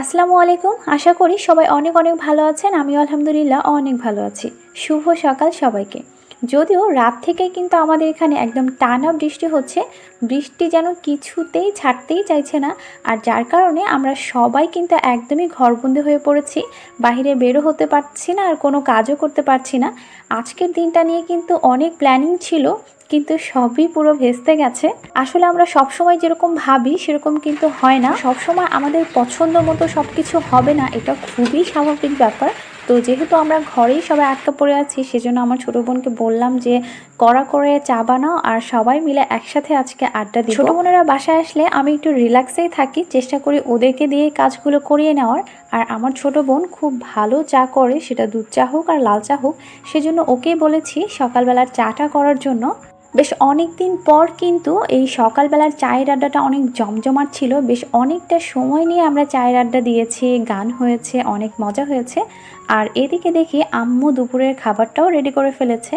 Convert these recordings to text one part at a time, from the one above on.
আসসালামু আলাইকুম। আশা করি সবাই অনেক অনেক ভালো আছেন। আমি আলহামদুলিল্লাহ অনেক ভালো আছি। শুভ সকাল সবাইকে। যদিও রাত থেকে কিন্তু আমাদের এখানে একদম টানা বৃষ্টি হচ্ছে। বৃষ্টি যেন কিছুতেই ছাড়তেই চাইছে না। আর যার কারণে আমরা সবাই কিন্তু একদমই ঘরবন্দি হয়ে পড়েছি। বাইরে বেরো হতে পারছি না আর কোনো কাজও করতে পারছি না। আজকের দিনটা নিয়ে কিন্তু অনেক প্ল্যানিং ছিল, কিন্তু সবই পুরো ভেস্তে গেছে। আসলে আমরা সবসময় যেরকম ভাবি, সেরকম কিন্তু হয় না। সবসময় আমাদের পছন্দ মতো সব কিছু হবে না, এটা খুবই স্বাভাবিক ব্যাপার। তো যেহেতু আমরা ঘরেই সবাই আটকা পড়ে আছি, সেজন্য আমার ছোটো বোনকে বললাম যে, কড়া করে চা বানাও আর সবাই মিলে একসাথে আজকে আড্ডা দিই ছোটো বোনেরা বাসায় আসলে আমি একটু রিল্যাক্সেই থাকি, চেষ্টা করি ওদেরকে দিয়ে কাজগুলো করিয়ে নেওয়ার। আর আমার ছোট বোন খুব ভালো চা করে, সেটা দুধ চা হোক আর লাল চা হোক, সেজন্য ওকেই বলেছি সকালবেলার চাটা করার জন্য বেশ অনেক দিন পর কিন্তু এই সকালবেলার চায়ের আড্ডাটা অনেক জমজমাট ছিল। বেশ অনেকটা সময় নিয়ে আমরা চায়ের আড্ডা দিয়েছি, গান হয়েছে, অনেক মজা হয়েছে। আর এদিকে দেখি আম্মু দুপুরের খাবারটাও রেডি করে ফেলেছে।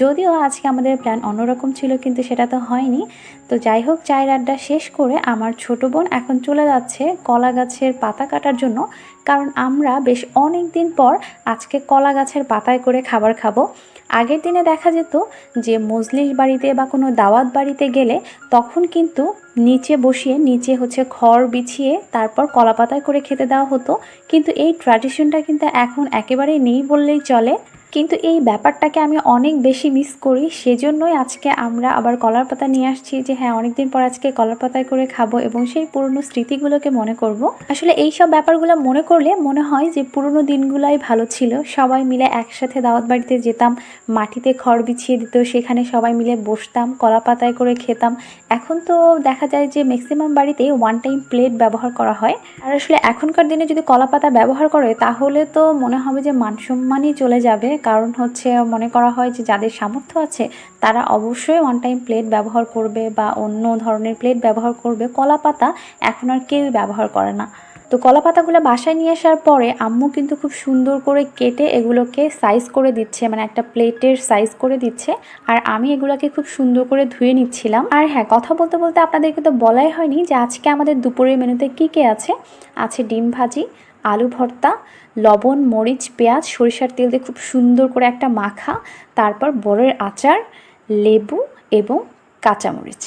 যদিও আজকে আমাদের প্ল্যান অন্যরকম ছিল কিন্তু সেটা তো হয়নি। তো যাই হোক, চায়ের আড্ডা শেষ করে আমার ছোট বোন এখন চলে যাচ্ছে কলা গাছের পাতা কাটার জন্য। কারণ আমরা বেশ অনেক দিন পর আজকে কলা গাছের পাতায় করে খাবার খাব। আগের দিনে দেখা যেত যে মজলিস বাড়িতে বা কোনো দাওয়াত বাড়িতে গেলে তখন কিন্তু নিচে বসিয়ে নিচে হচ্ছে খড় বিছিয়ে তারপর কলা পাতায় করে খেতে দেওয়া হতো। কিন্তু এই ট্র্যাডিশনটা কিন্তু এখন একেবারেই নেই বললেই চলে। কিন্তু এই ব্যাপারটাকে আমি অনেক বেশি মিস করি। সেজন্যই আজকে আমরা আবার কলার পাতা নিয়ে আসছি যে হ্যাঁ অনেকদিন পর আজকে কলার পাতায় করে খাব এবং সেই পুরনো স্মৃতিগুলোকে মনে করব। আসলে এই সব ব্যাপারগুলো মনে করলে মনে হয় যে, পুরনো দিনগুলোই ভালো ছিল। সবাই মিলে একসাথে দাওয়াত বাড়িতে যেতাম, মাটিতে খড় বিছিয়ে দিত, সেখানে সবাই মিলে বসতাম কলা পাতায় করে খেতাম। এখন তো দেখা যায় যে ম্যাক্সিমাম বাড়িতে ওয়ান টাইম প্লেট ব্যবহার করা হয়। আর আসলে এখনকার দিনে যদি কলা পাতা ব্যবহার করে, তাহলে তো মনে হবে যে মানসম্মানই চলে যাবে। কারণ হচ্ছে মনে করা হয় যে যাদের সামর্থ্য আছে, তারা অবশ্যই ওয়ান টাইম প্লেট ব্যবহার করবে বা অন্য ধরনের প্লেট ব্যবহার করবে। কলা পাতা এখন আর কেউই ব্যবহার করে না। তো কলা পাতাগুলো বাসায় নিয়ে আসার পরে আম্মু কিন্তু খুব সুন্দর করে কেটে এগুলোকে সাইজ করে দিচ্ছে মানে একটা প্লেটের সাইজ করে দিচ্ছে। আর আমি এগুলোকে খুব সুন্দর করে ধুয়ে নিচ্ছিলাম। আর হ্যাঁ কথা বলতে বলতে আপনাদেরকে তো বলাই হয়নি যে আজকে আমাদের দুপুরের মেনুতে কী কী আছে? আছে ডিম ভাজি, আলু ভর্তা, লবণ, মরিচ, পেঁয়াজ, সরিষার তেল দিয়ে খুব সুন্দর করে একটা মাখা, তারপর বড়ের আচার, লেবু এবং কাঁচামরিচ।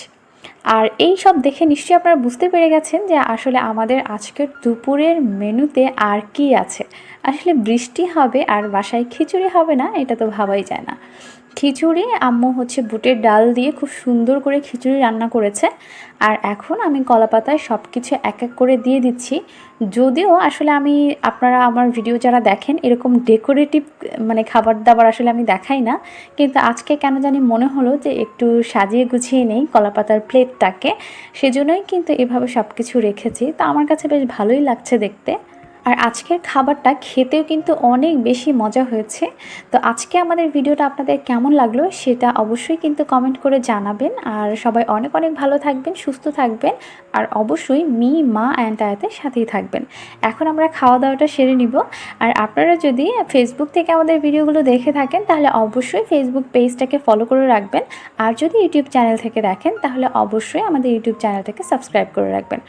আর এই সব দেখে নিশ্চয়ই আপনারা বুঝতে পেরে গেছেন যে আসলে আমাদের আজকের দুপুরের মেনুতে আর কি আছে। আসলে বৃষ্টি হবে আর বাসায় খিচুড়ি হবে না, এটা তো ভাবাই যায় না। খিচুড়ি, আম্মু হচ্ছে বুটের ডাল দিয়ে খুব সুন্দর করে খিচুড়ি রান্না করেছে। আর এখন আমি কলাপাতায় সব কিছু এক এক করে দিয়ে দিচ্ছি। যদিও আসলে আমি, আপনারা আমার ভিডিও যারা দেখেন, এরকম ডেকোরেটিভ মানে খাবার দাবার আসলে আমি দেখাই না। কিন্তু আজকে কেন জানি মনে হলো যে একটু সাজিয়ে গুছিয়ে নেই কলাপাতার প্লেটটাকে সেজন্যই কিন্তু এভাবে সব কিছু রেখেছি। তো আমার কাছে বেশ ভালোই লাগছে দেখতে। আর আজকের খাবারটা খেতেও কিন্তু অনেক বেশি মজা হয়েছে। তো আজকে আমাদের ভিডিওটা আপনাদের কেমন লাগল সেটা অবশ্যই কিন্তু কমেন্ট করে জানাবেন। আর সবাই অনেক অনেক ভালো থাকবেন, সুস্থ থাকবেন। আর অবশ্যই মি, মা অ্যান্ড আয়াতের সাথেই থাকবেন। এখন আমরা খাওয়া দাওয়াটা সেরে নিব। আর আপনারা যদি ফেসবুক থেকে আমাদের ভিডিওগুলো দেখে থাকেন, তাহলে অবশ্যই ফেসবুক পেজটাকে ফলো করে রাখবেন। আর যদি ইউটিউব চ্যানেল থেকে দেখেন, তাহলে অবশ্যই আমাদের ইউটিউব চ্যানেলটাকে সাবস্ক্রাইব করে রাখবেন।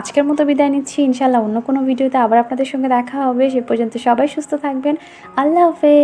আজকের মতো বিদায় নিচ্ছি। ইনশাল্লাহ অন্য কোনো ভিডিওতে আবার আপনাদের সঙ্গে দেখা হবে সে পর্যন্ত সবাই সুস্থ থাকবেন। আল্লাহ হাফেজ।